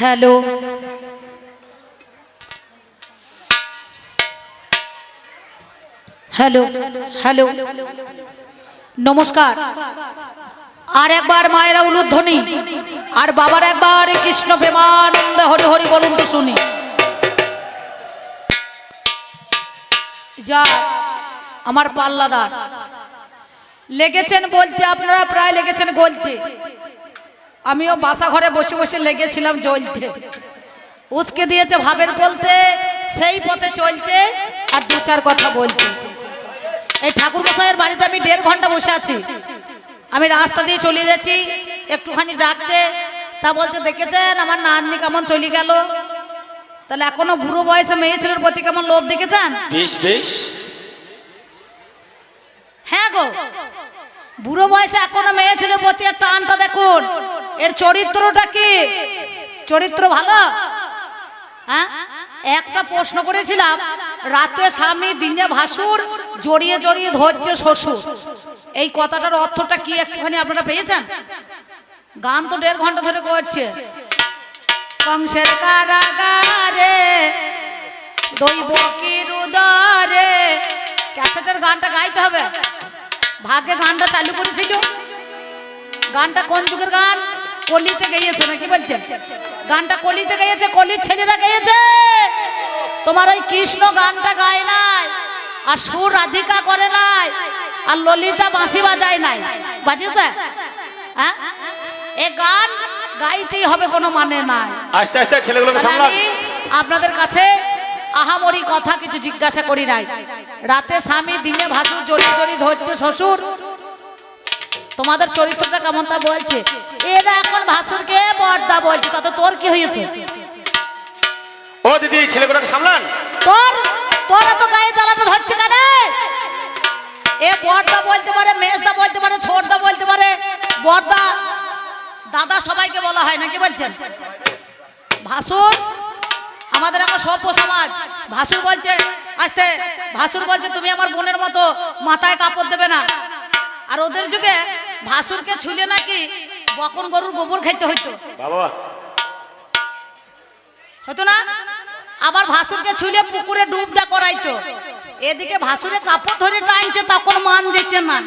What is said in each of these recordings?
Hello. Hello hello. নমস্কার। আর একবার মায়েরা উলুধ্বনি, আর বাবার একবার কৃষ্ণ প্রেমানন্দ হরি হরি বলুন তো শুনি। যা, আমার পাল্লাদার। লেগেছেন বলতে, আপনারা প্রায় লেগেছেন গলতে। আমিও বাসা ঘরে বসে বসে লেগেছিলাম জ্বলতে। উসকে দিয়েছে ভাবের বলতে সেই পথে চলতে আর দু চার কথা বলতে। এই ঠাকুর মশাইয়ের বাড়িতে আমি দেড় ঘণ্টা বসে আছি। আমি রাস্তা দিয়ে চলে যাচ্ছি একটুখানি ডাকতে। তা বলছে দেখেছেন? আমার নাতনি কেমন চলে গেল? তাহলে এখনও বুড়ো বয়সে মেয়ে ছেলের প্রতি কেমন লোভ দেখেছেন? বেশ বেশ। হ্যাঁ গো। বুড়ো বয়সে এখনও মেয়ে ছেলের প্রতি একটা টানটা দেখুন। এর চরিত্রটা কি? চরিত্র ভালো? হ্যাঁ? একটা প্রশ্ন করেছিলাম, রাতে স্বামী দিনে ভাসুর, জড়িয়ে জড়িয়ে ধরছে শ্বশুর। এই কথাটার অর্থটা কি একটুখানি আপনারা পেয়েছেন? গান তো দেড় ঘণ্টা ধরে করছে। কংসের কারাগারে, দৈব কি ক্যাসেটের গানটা গাইতে হবে। ভাগ্যে গানটা চালু করেছিল। গানটা কোন যুগের গান? কলিতে গেয়েছে নাকি বলছেন? গানটা কলিতে গেয়েছে কলির ছেলেরা গেয়েছে। তোমার ওই কৃষ্ণ গানটা গায় নাই আর সুর রাধিকা করে নাই আর ললিতা বাঁশি বাজায় নাই। বাজেছে হ্যাঁ? এ গান গাইতেই হবে কোনো মানে নাই। আস্তে আস্তে ছেলেগুলোকে আমি আপনাদের কাছে আহামরি কথা কিছু জিজ্ঞাসা করি নাই। রাতে স্বামী দিনে ভাসুর জড়ি জড়ি ধরছে শ্বশুর তোমাদের চরিত্রটা কেমন তা বলছে? এরা এখন ভাসুরকে বর্দা বলছে তাতে তোর কি হয়েছে? ও দিদি ছেলেগুলোকে সামলান। তোর তোরা তো গায়ে জ্বালাটা ধরছে কেন? এ বর্দা বলতে পারে মেজদা বলতে পারে ছোটদা বলতে পারে বর্দা দাদা সবাইকে বলা হয় নাকি বলছেন? ভাসুর আমাদের একটা সভ্য সমাজ। ভাসুর বলছে আসতে ভাসুর বলছে তুমি আমার বোনের মতো মাথায় কাপড় দেবে না। আর ওদের যুগে ভাসুরকে ছুলে নাকি বকন গরুর গোবর খাইতে হইতো। বাবা। হতো না? আবার ভাসুরকে ছুলে পুকুরে ডুবদা করাইতো। এদিকে ভাসুরে কাপড় ধরে টানছে তখন মান যেছে না।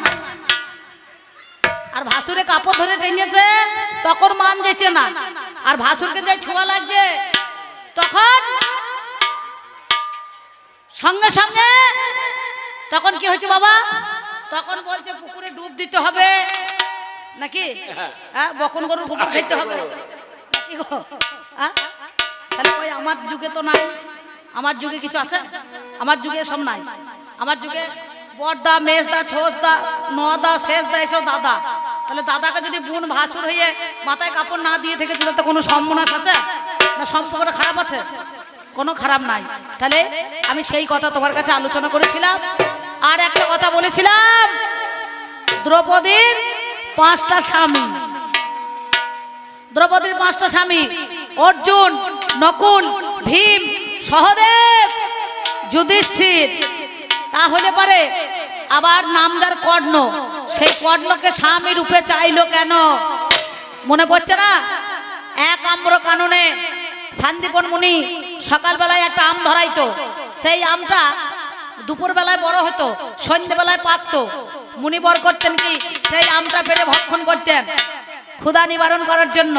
আর ভাসুরে কাপড় ধরে টেনেছে তখন মান যেছে না। আর ভাসুরকে যে ছোঁয়া লাগছে তখন সঙ্গে সঙ্গে তখন কি হয়েছে বাবা? তখন বলছে, পুকুরে ডুব দিতে হবে। নাকি? হ্যাঁ বকন গরুর গোবর খাইতে হবে। হ্যাঁ? তাহলে ওই আমার যুগে তো নাই। আমার যুগে কিছু আছে? আমার যুগে সব নাই। আমার যুগে বড়দা মেজদা ছোসদা নদা শেষদা এসব দাদা। তাহলে দাদাকে যদি বোন ভাসুর হয়ে মাথায় কাপড় না দিয়ে থেকেছিল তো কোনো সম্মানাস আছে? না সম্পর্কটা খারাপ আছে? কোনো খারাপ নাই। তাহলে আমি সেই কথা তোমার কাছে আলোচনা করেছিলাম। আর একটা কথা বলেছিলাম। দ্রৌপদীর পাঁচটা স্বামী। দ্রৌপদীর পাঁচটা স্বামী, অর্জুন, নকুল, ভীম, সহদেব, যুধিষ্ঠির। তাহলে পারে আবার নামদার কর্ণ, সেই কর্ণকে স্বামী রূপে চাইলো কেন? মনে পড়ছে না? এক আম্র কাননে শান্তিপন মুনি সকালবেলায় একটা আম ধরাইতো। সেই আমটা দুপুরবেলায় বড় হতো সন্ধ্যেবেলায় পাকতো। মুনি বর করতেন কি? সেই আমটা পেরে ভক্ষণ করতেন। ক্ষুধা নিবারণ করার জন্য।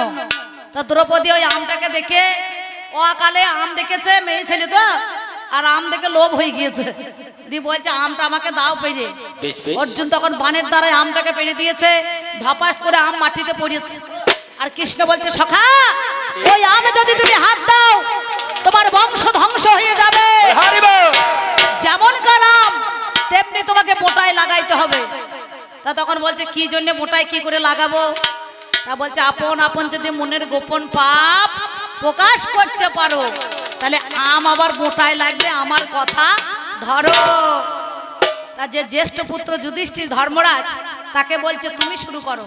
তা দ্রৌপদী ওই আমটাকে দেখে ও আকালে আম দেখেছে মেয়ে ছেলে তো আর আম দেখে লোভ হয়ে গিয়েছে। দি বলছে আমটা আমাকে দাও পেরে অর্জুন তখন বানের দ্বারাই আমটাকে পেরে দিয়েছে ধপাস করে আম মাটিতে পড়েছে। আর কৃষ্ণ বলছে সখা ওই আমে যদি তুমি হাত দাও তোমার বংশ ধ্বংস হয়ে যাবে। যেমন কারাম তেমনি তোমাকে মোটায় লাগাইতে হবে। তা তখন বলছে, কি জন্য মোটায় কি করে লাগাবো? তা বলছে, আপন আপন যদি মনের গোপন পাপ প্রকাশ করতে পারো, তাহলে আম আবার মোটায় লাগবে, আমার কথা ধরো। তা যে জ্যেষ্ঠ পুত্র যুধিষ্ঠির ধর্মরাজ, তাকে বলছে, তুমি শুরু করো।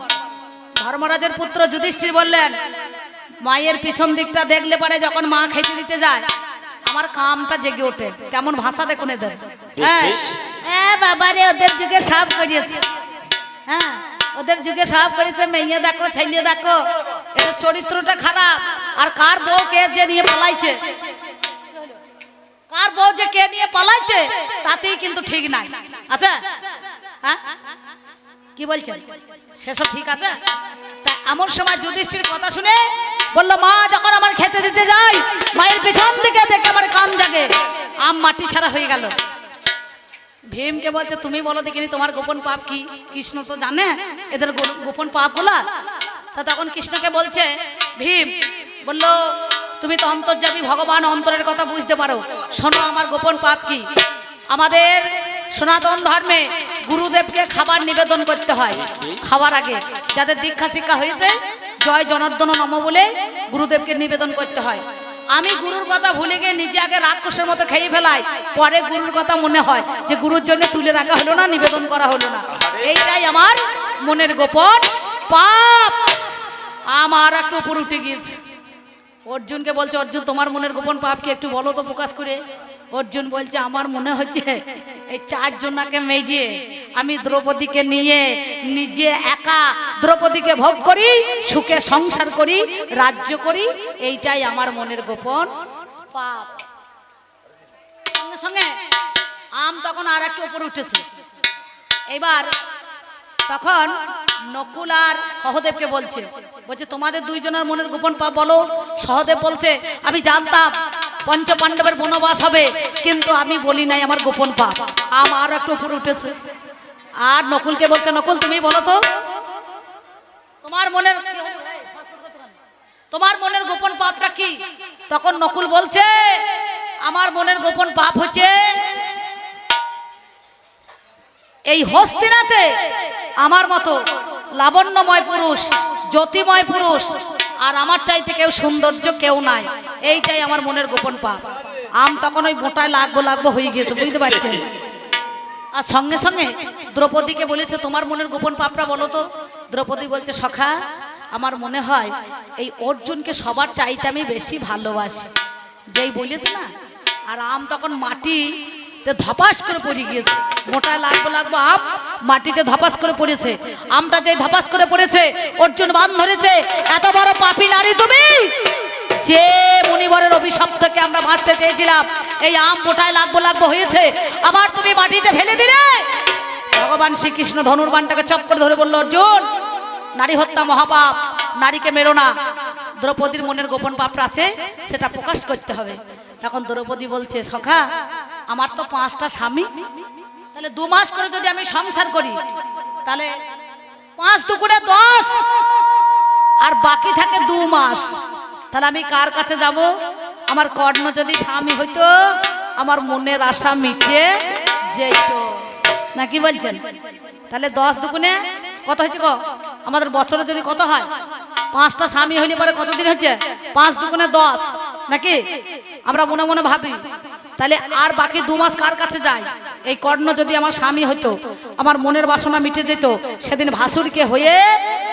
ধর্মরাজের পুত্র যুধিষ্ঠির বললেন, মায়ের পিছন দিকটা দেখলে পারে যখন মা খেতে দিতে যায় আমার কামটা জেগে ওঠে। কেমন ভাষা দেখুন এদের। হ্যাঁ। বেশ। হ্যাঁ ওদের যুগে সাপ করিয়েছে হ্যাঁ ওদের যুগে সাপ করেছে মেয়ে দেখো ছেলে দেখো। এদের চরিত্রটা খারাপ। আর কার বউ কে যে নিয়ে পালাইছে? কার বউ যে কে নিয়ে পালাইছে? তাতেই কিন্তু ঠিক নাই। আচ্ছা হ্যাঁ? কি বলছেন? সেসব ঠিক আছে? এমন সময় যুধিষ্ঠির কথা শুনে বলল, মা, যখন আমার খেতে দিতে যাই, মায়ের পেছন দিকে দেখে আমার কান জাগে। আম মাটি ছাড়া হয়ে গেল। ভীমকে বলছে, তুমি বলো দেখিনি, তোমার গোপন পাপ কি? কৃষ্ণ তো জানে, এদের গোপন পাপগুলা তা তখন কৃষ্ণকে বলছে, ভীম, বলল, তুমি তো অন্তর্যামী ভগবান, অন্তরের কথা বুঝতে পারো। শোনো, আমার গোপন পাপ কি? আমাদের সনাতন ধর্মে গুরুদেবকে খাবার নিবেদন করতে হয়। খাওয়ার আগে যাদের দীক্ষা শিক্ষা হয়েছে, জয় জনার্দন নম বলে গুরুদেবকে নিবেদন করতে হয়। আমি গুরুর কথা ভুলে গিয়ে নিজে আগে রাক্ষসের মতো খেয়ে ফেলাই, পরে গুরুর কথা মনে হয় যে গুরুর জন্য তুলে রাখা হলো না, নিবেদন করা হলো না। এইটাই আমার মনের গোপন পাপ। আমার একটু উপর উঠে গিয়েছে। অর্জুনকে বলছে, অর্জুন, তোমার মনের গোপন পাপ কি একটু বলো তো প্রকাশ করে। অর্জুন বলছে, আমার মনে হচ্ছে এই চারজনাকে মেজে আমি দ্রৌপদীকে নিয়ে নিজে একা দ্রৌপদীকে ভোগ করি, সুখে সংসার করি, রাজ্য করি, এইটাই আমার মনের গোপন পাপ। সঙ্গে সঙ্গে আম তখন আর একটু উপরে উঠেছে। এবার তখন নকুল আর সহদেবকে বলছে বলছে, তোমাদের দুইজনের মনের গোপন পাপ বলো। সহদেব বলছে, আমি জানতাম পঞ্চ পাণ্ডবের বনবাস হবে, কিন্তু আমি বলি নাই আমার গোপন পাপ। আমার একটু উপরে উঠেছে। আর নকুলকে বলছে, নকুল, তুমি বলো তো, তোমার মনের তোমার মনের গোপন পাপটা কি? তখন নকুল বলছে, আমার মনের গোপন পাপ হচ্ছে এই হস্তিনাতে আমার মতো লাবণ্যময় পুরুষ, জ্যোতিময় পুরুষ আর আমার চাইতে কেউ সৌন্দর্য কেউ নাই। এইটাই আমার মনের গোপন পাপ। আম তখন ওই মোটায় লাগবো লাগবো হয়ে গিয়েছে, বুঝতে পারছেন? আর সঙ্গে সঙ্গে দ্রৌপদীকে বলেছে, তোমার মনের গোপন পাপটা বলো তো। দ্রৌপদী বলছে, সখা, আমার মনে হয় এই অর্জুনকে সবার চাইতে আমি বেশি ভালোবাসি। যেই বলেছে না, আর আম তখন মাটি ধপাস করে পড়ে গিয়েছে। মোটায় লাগবো লাগবো আম, মাটিতে ধপাস করে পড়েছে। আমটা যে ধপাস করে পড়েছে, অর্জুন বান ধরেছে। এত বড় পাপি নারী তুমি! যে মুনিবরের অভিশাপ থেকে আমরা বাঁচতে চেয়েছিলাম, এই আম মোটায় লাগবো লাগবো হয়েছে। আবার তুমি মাটিতে ফেলে দিলে! ভগবান শ্রীকৃষ্ণ ধনুর্বানটাকে চপ করে ধরে বলল, অর্জুন, নারী হত্যা মহাপাপ, নারীকে মেরো না। দ্রৌপদীর মনের গোপন পাপটা আছে, সেটা প্রকাশ করতে হবে। তখন দ্রৌপদী বলছে, সখা আমার তো পাঁচটা স্বামী। তাহলে দু মাস করে যদি আমি সংসার করি, তাহলে পাঁচ দুকুড়ে দশ। আর বাকি থাকে দু মাস। তাহলে আমি কার কাছে যাব? আমার কর্ণ যদি স্বামী হইতো, আমার মনের আশা মিটে যেত। না কি বলছেন? তাহলে দশ দুগুণে কত হয়েছে গো? আমাদের বছরে যদি কত হয়? পাঁচটা স্বামী হইলে পরে কতদিন হচ্ছে? পাঁচ দুগুণে দশ। নাকি? আমরা মনে মনে ভাবি। তাহলে আর বাকি দু মাস কার কাছে যায়? এই কর্ণ যদি আমার স্বামী হইতো আমার মনের বাসনা মিটে যেত সেদিন ভাসুরকে হয়ে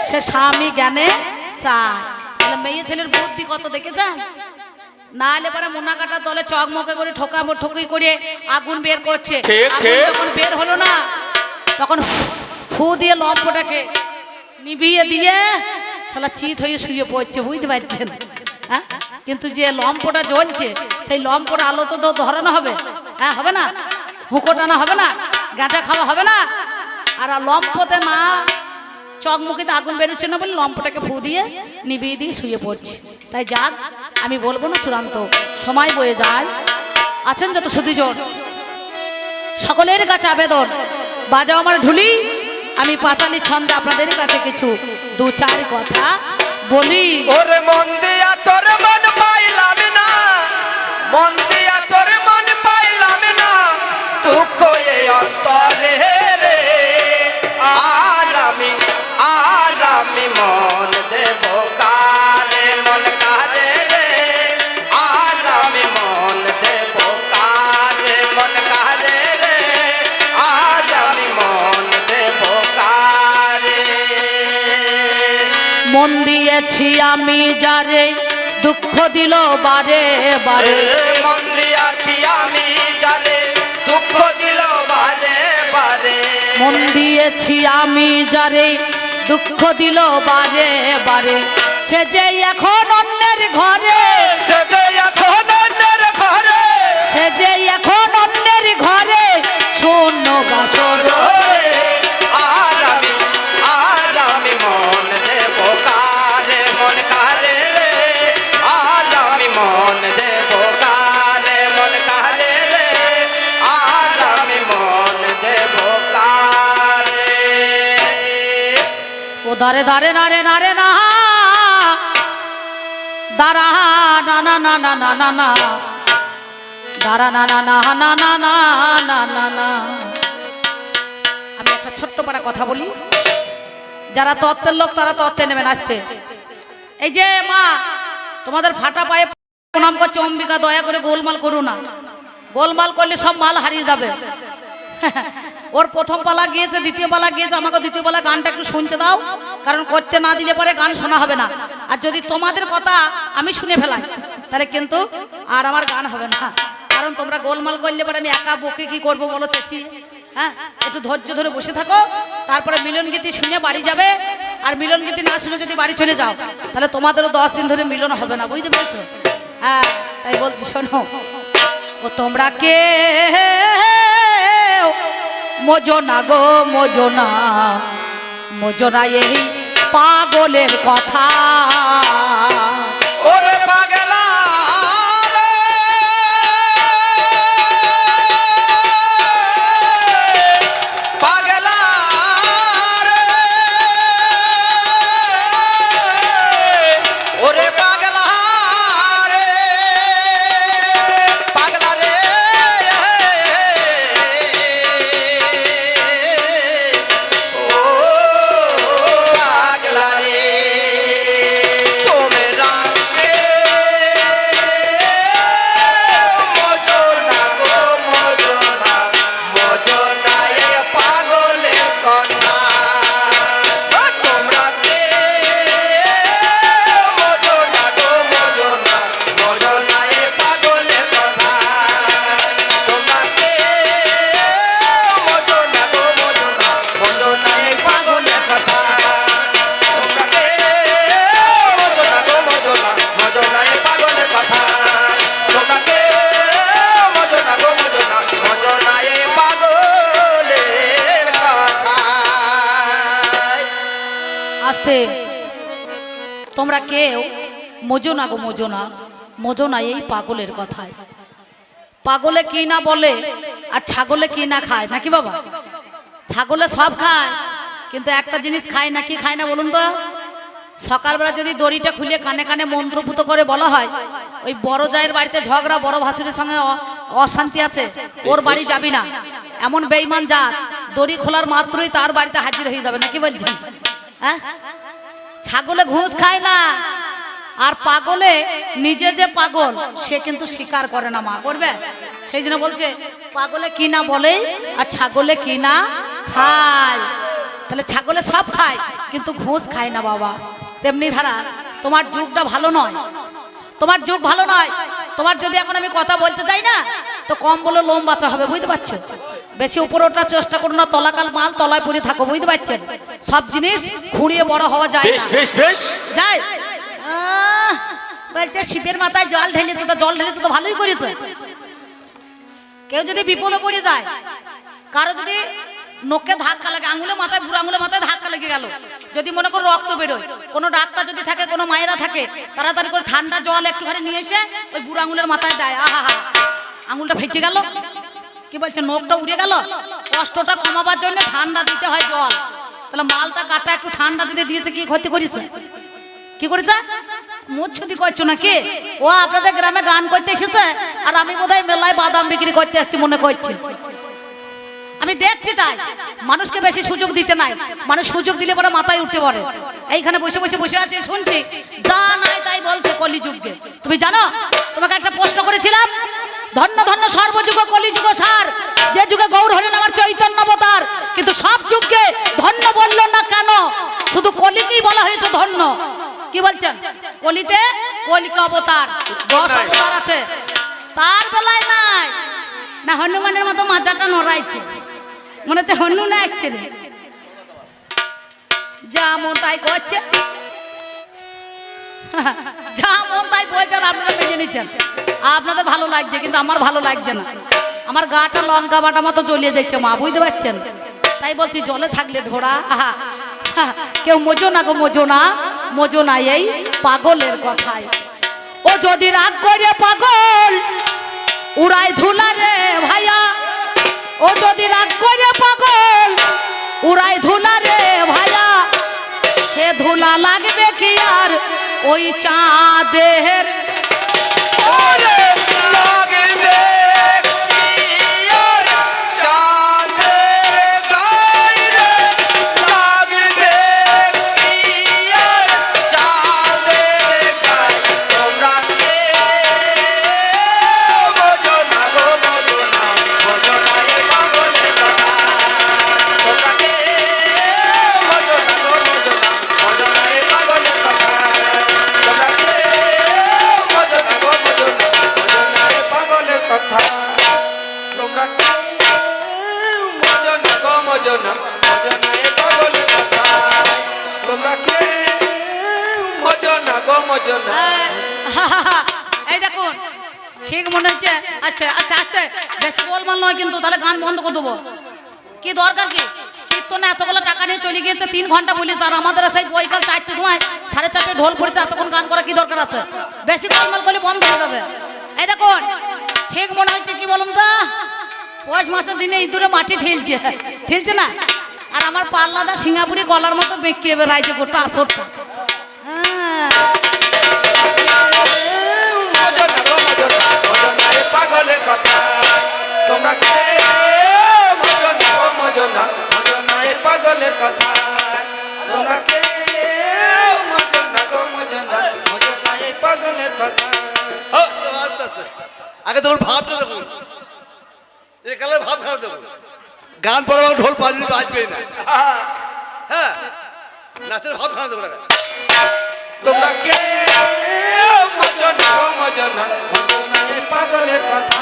সে স্বামী জ্ঞানে চায়। তাহলে মেয়ে ছেলের বুদ্ধি কত দেখেছেন? না হলে পরে মোনা কাটার দলে চকমকে করে ঠোকা ঠুকি করে আগুন বের করছে। যখন বের হলো না তখন ফু দিয়ে লম্পটাকে নিভিয়ে দিয়ে শালা চিত হয়ে শুয়ে পড়ছে বুঝতে পারছেন? হ্যাঁ কিন্তু যে লম্পটা জ্বলছে, সেই লম্পর আলো তো ধরানো হবে। হ্যাঁ হবে না? হুঁকো টানা হবে না? গাঁজা খাওয়া হবে না? আর লম্পতে না চকমুখিতে আগুন বেরোচ্ছে না বলে লম্পটাকে ফু দিয়ে নিভিয়ে দিয়ে শুয়ে পড়ছে। তাই যাক, আমি বলব না চূড়ান্ত। সময় বয়ে যায়। আছেন যত সুদীজন। সকলের কাছে আবেদন। বাজাও আমার ঢুলি। আমি পাঁচালি ছন্দে আপনাদের কাছে কিছু, দু চার কথা বলি। ওরে মন দিয়া তোর মন পাইলাম না। মন দিয়েছি আমি যারে দুঃখ দিল বারে বারে। মন দিয়েছি আমি যারে দুঃখ দিল বারে বারে। মন দিয়েছি আমি যারে দুঃখ দিল বারে বারে। সে যে এখন অন্যের ঘরে সে যে এখন অন্যের ঘরে সে যে এখন অন্যের ঘরে দারে দারে নারে নারে না দারা না না না না না না না দারা না না না না না না না না না আমি একটা ছোট্ট পাড়া কথা বলি যারা তত্ত্বের লোক তারা তত্ত্বে নেবেন আসতে এই যে মা তোমাদের ফাটা পায়ে প্রণাম করছে অম্বিকা দয়া করে গোলমাল করো না গোলমাল করলে সব মাল হারিয়ে যাবে ওর প্রথম পালা গিয়েছে, দ্বিতীয় পালা গিয়েছে, আমাকে দ্বিতীয় পালা গানটা একটু শুনতে দাও, কারণ করতে না দিলে পরে গান শোনা হবে না। আর যদি তোমাদের কথা আমি শুনে ফেলাই, তাহলে কিন্তু আর আমার গান হবে না। কারণ তোমরা গোলমাল করলে পরে আমি একা বকে কি করব বলো চেঁচি? হ্যাঁ? একটু ধৈর্য ধরে বসে থাকো, তারপরে মিলন গীতি শুনে বাড়ি যাবে। আর মিলন গীতি না শুনে যদি বাড়ি চলে যাও, তাহলে তোমাদেরও দশ দিন ধরে মিলন হবে না, বুঝতে পেরেছ? হ্যাঁ তাই বলছি, শোনো। ও তোমরা কে? মজনা গো মজনা মজনা এই পাগলের কথা। ওরে পাগলা। তোমরা কেউ মজনা গো মজনা মজনা এই পাগলের কথায়। পাগলে কি না বলে আর ছাগলে কি না খায় নাকি বাবা? ছাগলে সব খায় কিন্তু একটা জিনিস খায় না কি খায় না বলুন তো? সকালবেলা যদি দড়িটা খুলে কানে কানে মন্ত্রপুত করে বলা হয় ওই বড় জায়ের বাড়িতে ঝগড়া বড় ভাসুরের সঙ্গে অশান্তি আছে ওর বাড়ি যাবি না। এমন বেইমান যা দড়ি খোলার মাত্রই তার বাড়িতে হাজির হয়ে যাবে নাকি বলছেন? হ্যাঁ? ছাগলে ঘুষ খায় না। আর পাগলে নিজে যে পাগল, সে কিন্তু স্বীকার করে না মা, করবে? সেই জন্য বলছে, পাগলে কি না বলে আর ছাগলে কি না খায়। তাহলে ছাগলে সব খায়, কিন্তু ঘুষ খায় না বাবা। তেমনি ধারা, তোমার যুগটা ভালো নয়। তোমার যুগ ভালো নয়। তোমার যদি এখন আমি কথা বলতে চাই না তো কম বলে লোম বাঁচা হবে বুঝতে পারছ? বেশি উপরে ওঠার চেষ্টা করো না তলাকাল মাল তলায় পড়ে থাকো বুঝতে পারছেন? সব জিনিস খুঁড়িয়ে বড় হওয়া যায় বেশ বেশ বেশ। যায় বলছে শীতের মাথায় জল ঢেলেছে তো জল ঢেলেছে তো ভালোই করেছে। কেউ যদি বিপদে পড়ে যায় কারও যদি নোকে ধাক্কা লাগে আঙুলে মাথায় বুড়ো আঙুলে মাথায় ধাক্কা লেগে গেল যদি মনে করো রক্ত বেরোয় কোনো ডাক্তার যদি থাকে কোনো মায়েরা থাকে তাড়াতাড়ি করে ঠান্ডা জল একটুখানি নিয়ে এসে ওই বুড়ো আঙুলের মাথায় দেয় আহা হা। আঙুলটা ফেটে গেল। কি বলছে নোকটা উড়ে গেল? কষ্টটা কমাবার জন্য ঠান্ডা দিতে হয় জল। তাহলে মালটা কাটা একটু ঠান্ডা যদি দিয়েছে, কি ক্ষতি করেছে? কি করেছে? মুচ্ছুদি করছ নাকি? ও আপনাদের গ্রামে গান করতে এসেছে, আর আমি বোধহয় মেলায় বাদাম বিক্রি করতে আসছি মনে করছি। আমি দেখছি তাই। মানুষকে বেশি সুযোগ দিতে নাই। মানুষ সুযোগ দিলে পরে মাথায় উঠতে পারে। এইখানে বসে বসে বসে আছে, শুনছি। যা নাই তাই বলছে কলিযুগকে তুমি জানো? তোমাকে একটা প্রশ্ন করেছিলাম। ধন্য ধন্য সর্বযুগ কলিযুগ সার। যে যুগে গৌর হলেন আমার চৈতন্য অবতার কিন্তু সব যুগকে ধন্য বলল না কেন? শুধু কলিকেই বলা হয়েছে ধন্য। কি বলছেন? কলিতে কলিকে অবতার দশ অবতার আছে। তার বেলায় নাই। না হনুমানের মতো মাজাটা নড়াইছে। মনে হচ্ছে হনুমান আসছে রে। যা মন তাই করছে। যা মন তাই বলছেন আপনারা মেনে নিচ্ছেন। আপনাদের ভালো লাগছে, কিন্তু আমার ভালো লাগছে না। আমার গাটা লঙ্কা বাটা মতো জ্বলিয়ে যাচ্ছে মা, বুঝতে পারছেন? তাই বলছি, জলে থাকলে ঢোড়া কেউ মজো না গো, মজো না মজো না এই পাগলের কথায়। ও যদি রাগ করে পাগল, উড়াই ধুলা রে ভাইয়া। ও যদি রাগ করে পাগল, উড়াই ধুলা রে ভাইয়া। সে ধুলা লাগবে কি আর ওই চাঁদের টাকা নিয়ে চলে গিয়েছে তিন ঘণ্টা বলিস, আর আমাদের সেই বৈকাল চারটে সময় সাড়ে চারটে ঢোল পড়েছে, এতক্ষণ গান করা কি দরকার আছে? বেশি গোলমাল করলে বন্ধ হয়ে যাবে। এই দেখুন, ঠিক মনে হচ্ছে কি বলুন তো? পৌষ মাসের দিনে ইঁদুরে মাটি ঠেলছে ঠেলছে না? আর আমার পাল্লাদা সিঙ্গাপুরি গলার মতো বেঁকিয়ে বেড়াইছে গোটা আসরটা। তোমরা কে মজা না গো মজা না মজা না এ পাগলের কথা আস্তে আস্তে আগে দেখুন ভাবটা দেখুন এ কালের ভাব খারাপ দেখুন গান পড়া ঢোল পাঁচ মিনিট বাজবে না হ্যাঁ নাচের ভাব খারাপ দেখুন। তোমরা কে মজা না গো মজা না মজা না এ পাগলের কথা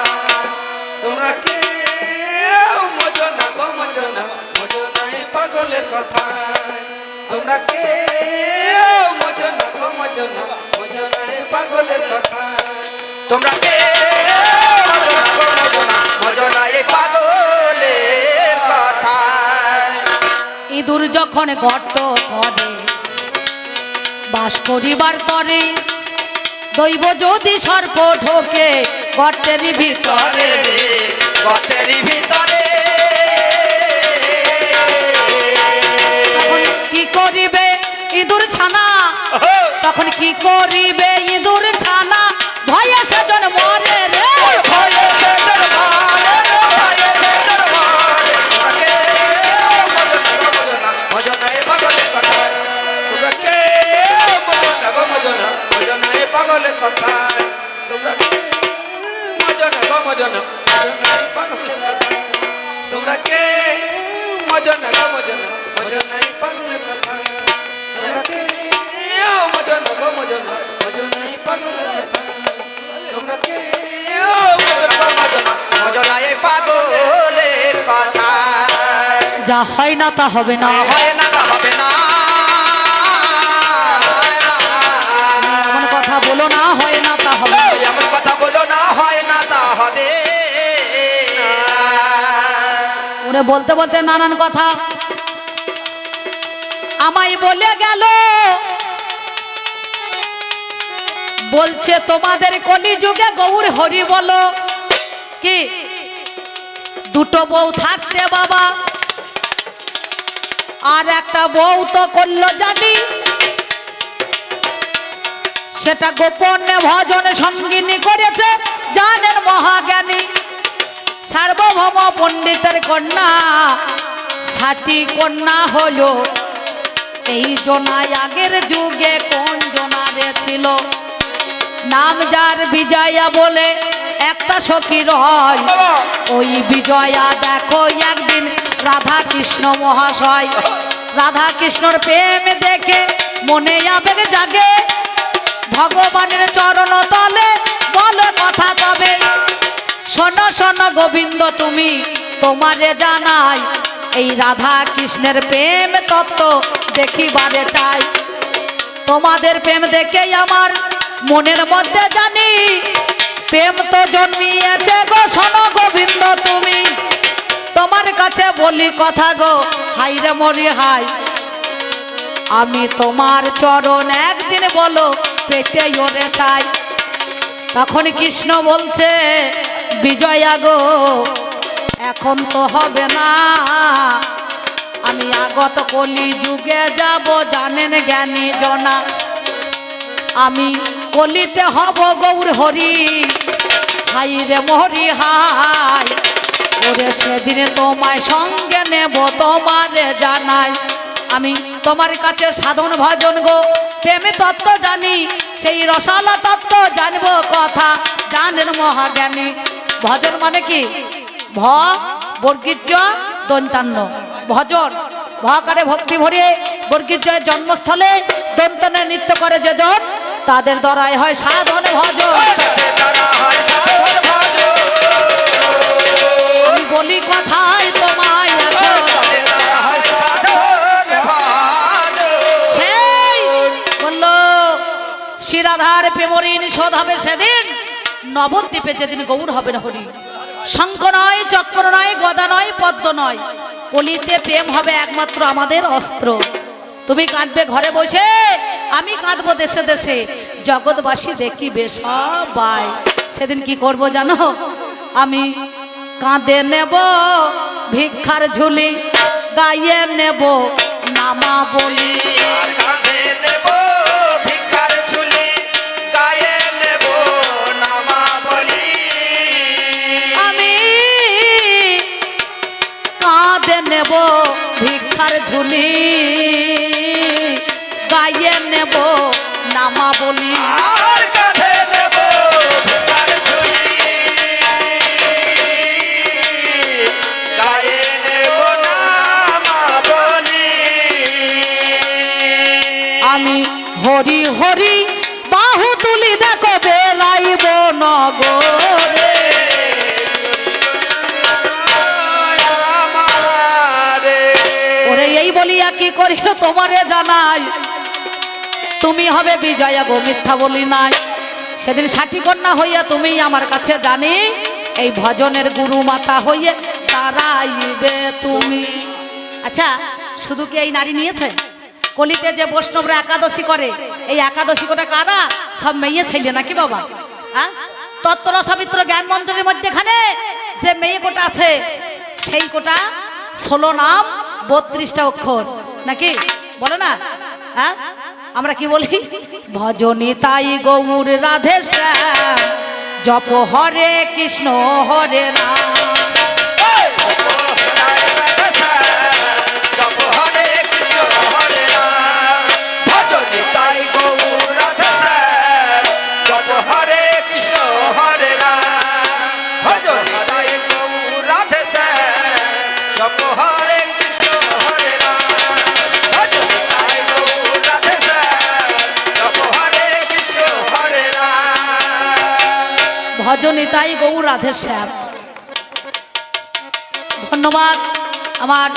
তোমরা কে মজা না গো মজা না মজা না এ পাগলের কথা তোমরা কে? মজা না গো মজা না মজা না পাগলের কথা। তোমরা কে? মজা না গো মজা না মজা না এ পাগলের কথা। ইঁদুর যখন গর্ত করে বাস করিবার তরে দৈব যদি সর্প ঢোকে গর্তের ভিতরে। ভিতরে রে গতের ভিতরে করিবে ইঁদুর ছানা? তখন কি করিবে ইঁদুর ছানা? ভয়ে সেজন মরে রে। তোমরা কে? মজনা গো মজনা মজনা। এ কথা যা হয় না তা হবে না হয় না তা হবে না এমন কথা বলো না, হয় না তা হবে এমন কথা বলো না হয় না তা হবে না। ওরে বলতে বলতে নানান কথা আমায় বলে গেল, বলছে, তোমাদের কলি যুগে গৌর হরি বলো। কি? দুটো বউ থাকতে বাবা, আর একটা বউ তো করল জানি। সেটা গোপনে ভজন সঙ্গিনী করেছে, জানেন মহাজ্ঞানী। সার্বভৌম পণ্ডিতের কন্যা সাটি কন্যা হলো। এই জনায় আগের যুগে কোন জনারে ছিল? নাম যার বিজয়া বলে একটা সখী রয় ওই বিজয়া দেখো একদিন রাধা কৃষ্ণ মহাশয়। রাধা কৃষ্ণর প্রেম দেখে মনে আবেগ জাগে। ভগবানের চরণ তলে বলে কথা তবে শোনো শোনো গোবিন্দ, তুমি তোমারে জানাই এই রাধা কৃষ্ণের প্রেম তত্ত্ব দেখিবারে চাই। তোমাদের প্রেম দেখেই আমার মনের মধ্যে জানি, প্রেম তো জন্মিয়েছে গো শোনো গোবিন্দ তুমি। তোমার কাছে বলি কথা গো, হাই রে মরি হাই। আমি তোমার চরণ একদিন বলো পেটে ওরে চাই। তখন কৃষ্ণ বলছে, বিজয়া গো এখন তো হবে না। আমি আগত কলি যুগে যাব, জানেন জ্ঞানী জনা। আমি কলিতে হব গৌর হরি। হাই রে মহরি, হাই। ওরে সেদিনে তোমায় সঙ্গে নেব, তোমারে জানাই। আমি তোমার কাছে সাধন ভজন গো, প্রেমে তত্ত্ব জানি, সেই রসালা তত্ত্ব জানব কথা। জানেন মহাজ্ঞানী, ভজন মানে কি? ভ বর্গীর্য দন্তান্ন। ভজন ভকারে ভক্তি ভরে বর্গীর্জয়ের জন্মস্থলে দন্তানে নৃত্য করে যেজন তাদের দ্বারাই হয় সাধন ভজন। আমি বলি কথাই তোমায় সেই বলল শিরাধার প্রেমরিন শোধ হবে সেদিন, নবদ্বীপে যেদিন গৌর হবে না হরি। শঙ্খ নয়, চক্র নয়, গদা নয়, পদ্ম নয়। কলিতে প্রেম হবে একমাত্র আমাদের অস্ত্র। তুমি কাঁদবে ঘরে বসে, আমি কাঁদবো দেশে দেশে। জগৎবাসী দেখিবে সবাই। সেদিন কি করব জানো? আমি কাঁদে নেব, ভিক্ষার ঝুলি গাইয়ে নেব নামা বলি নেব ভিক্ষার ঝুলি গাইয়ে নেব নামা বলি করিল তোমারে জানাই তুমি হবে বিজয়া গো, মিথ্যা বলি নাই। সেদিন ষাটি কন্যা হইয়া তুমি আমার কাছে জানি, এই ভজনের গুরু মাতা হইয়ে দাঁড়াইবে তুমি। আচ্ছা শুধু কি এই নারী নিয়েছে? কলিতে যে বৈষ্ণবরা একাদশী করে, এই একাদশী কোটা কারা? সব মেয়ে ছেলে নাকি বাবা? হ্যাঁ তত্ত্ব রসামিত্র জ্ঞান মন্ত্রের মধ্যেখানে যে মেয়ে কোটা আছে, সেই কোটা ষোলো নাম, বত্রিশটা অক্ষর। নাকি? বলো না। হ্যাঁ? আমরা কি বলি? ভজনী তাই গৌর রাধে জপ হরে কৃষ্ণ হরে রাম। ভজনী তাই গৌর রাধে শ্যাম। ধন্যবাদ আমার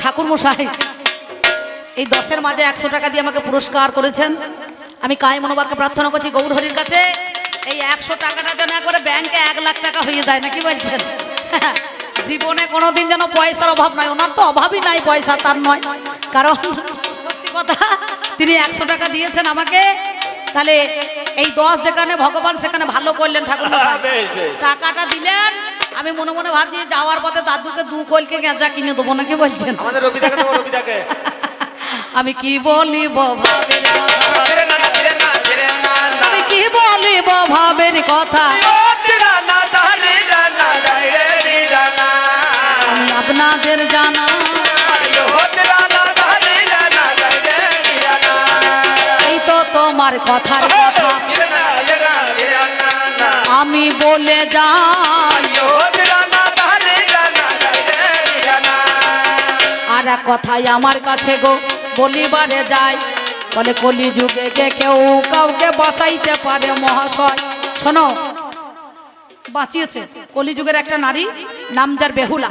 ঠাকুর মশাই এই দশের মাঝে একশো টাকা দিয়ে আমাকে পুরস্কার করেছেন। আমি কায় মনোবাক্যে প্রার্থনা করছি গৌর হরির কাছে এই একশো টাকাটা যেন করে ব্যাংকে এক লাখ টাকা হয়ে যায়, নাকি বলছেন? জীবনে কোনোদিন যেন পয়সার অভাব নাই, ওনার তো অভাবই নাই পয়সা, তার নয়। কারণ সত্যি কথা, তিনি একশো টাকা দিয়েছেন আমাকে তাহলে এই দশ যেখানে ভগবান সেখানে ভালো করলেন ঠাকুর। টাকাটা দিলেন। আমি মনে মনে ভাবছি যাওয়ার পথে দাদুকে দু কলকে গেঁজা কিনে দেবো নাকি বলছেন? আমি কি বলিব আমি কি বলিব ভাবের কথা? আপনাদের জানা তো তোমার কথার কথা। আমি বলে যাই। আর কথাই আমার কাছে গো, বলিবারে যায় বলে কলি যুগে কেউ কাউকে বাঁচাইতে পারে মহাশয়। শোনো, বাঁচিয়েছে কলিযুগের একটা নারী, নাম যার বেহুলা।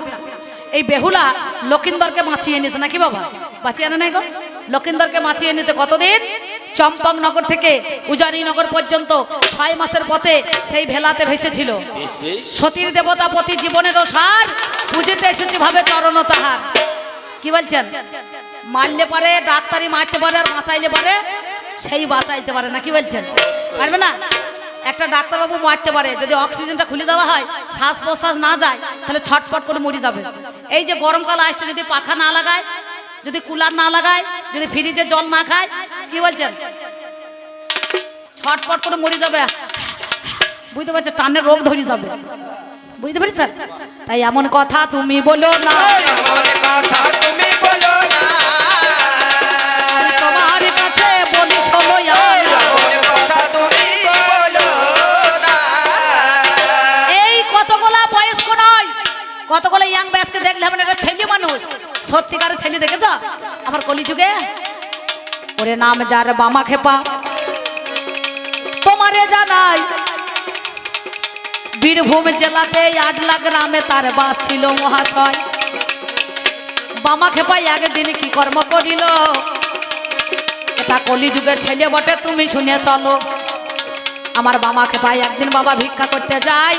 এই বেহুলা লকিন্দরকে বাঁচিয়ে এনেছে, নাকি বাবা? বাঁচিয়ে আনে নাই গো? লকিন্দরকে বাঁচিয়ে এনেছে কতদিন? চম্পকনগর থেকে উজানিনগর পর্যন্ত ছয় মাসের পথে সেই ভেলাতে ভেসেছিল। সতীর দেবতা পতি জীবনেরও সার পুজোতে এসেছে ভাবে চরণ তাহার। কি বলছেন? মারলে পারে ডাক্তারি মারতে পারে আর বাঁচাইলে পারে সেই বাঁচাইতে পারে না কি বলছেন? পারবে না? একটা ডাক্তারবাবু মারতে পারে যদি অক্সিজেনটা খুলে দেওয়া হয় শ্বাস প্রশ্বাস না যায় তাহলে ছটপট করে মরে যাবে। এই যে গরমকাল আসছে যদি পাখা না লাগায় যদি কুলার না লাগায় যদি ফ্রিজে জল না খায় কি বলছেন? ছটপট করে মরে যাবে। বুঝতে পারছে টানের রোগ ধরে যাবে। বুঝতে পারছি স্যার তাই এমন কথা তুমি বলো না। এমন কথা তুমি বলো না। তোমার কাছে বলি সত্যিকারের ছেলে দেখেছ? আমার কলিযুগে? ওরে নাম যার বামা খেপা। তোমারে জানাই, বীরভূম জেলাতে আটলা গ্রামে তার বাস ছিল মহাশয়। বামা খেপা একদিন কি কর্ম করিল? এটা কলিযুগের ছেলে বটে, তুমি শুনে চলো। আমার বামা খেপাই একদিন বাবা ভিক্ষা করতে যায়।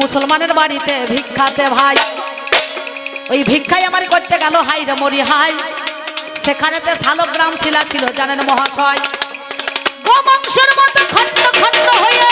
মুসলমানের বাড়িতে ভিক্ষাতে ভাই। ওই ভিক্ষাই আমার করতে গেল হাই রে মরি হাই সেখানেতে শালগ্রাম শিলা ছিল, জানেন মহাশয়? গোমাংসের মতো খন্ড খন্ড হয়ে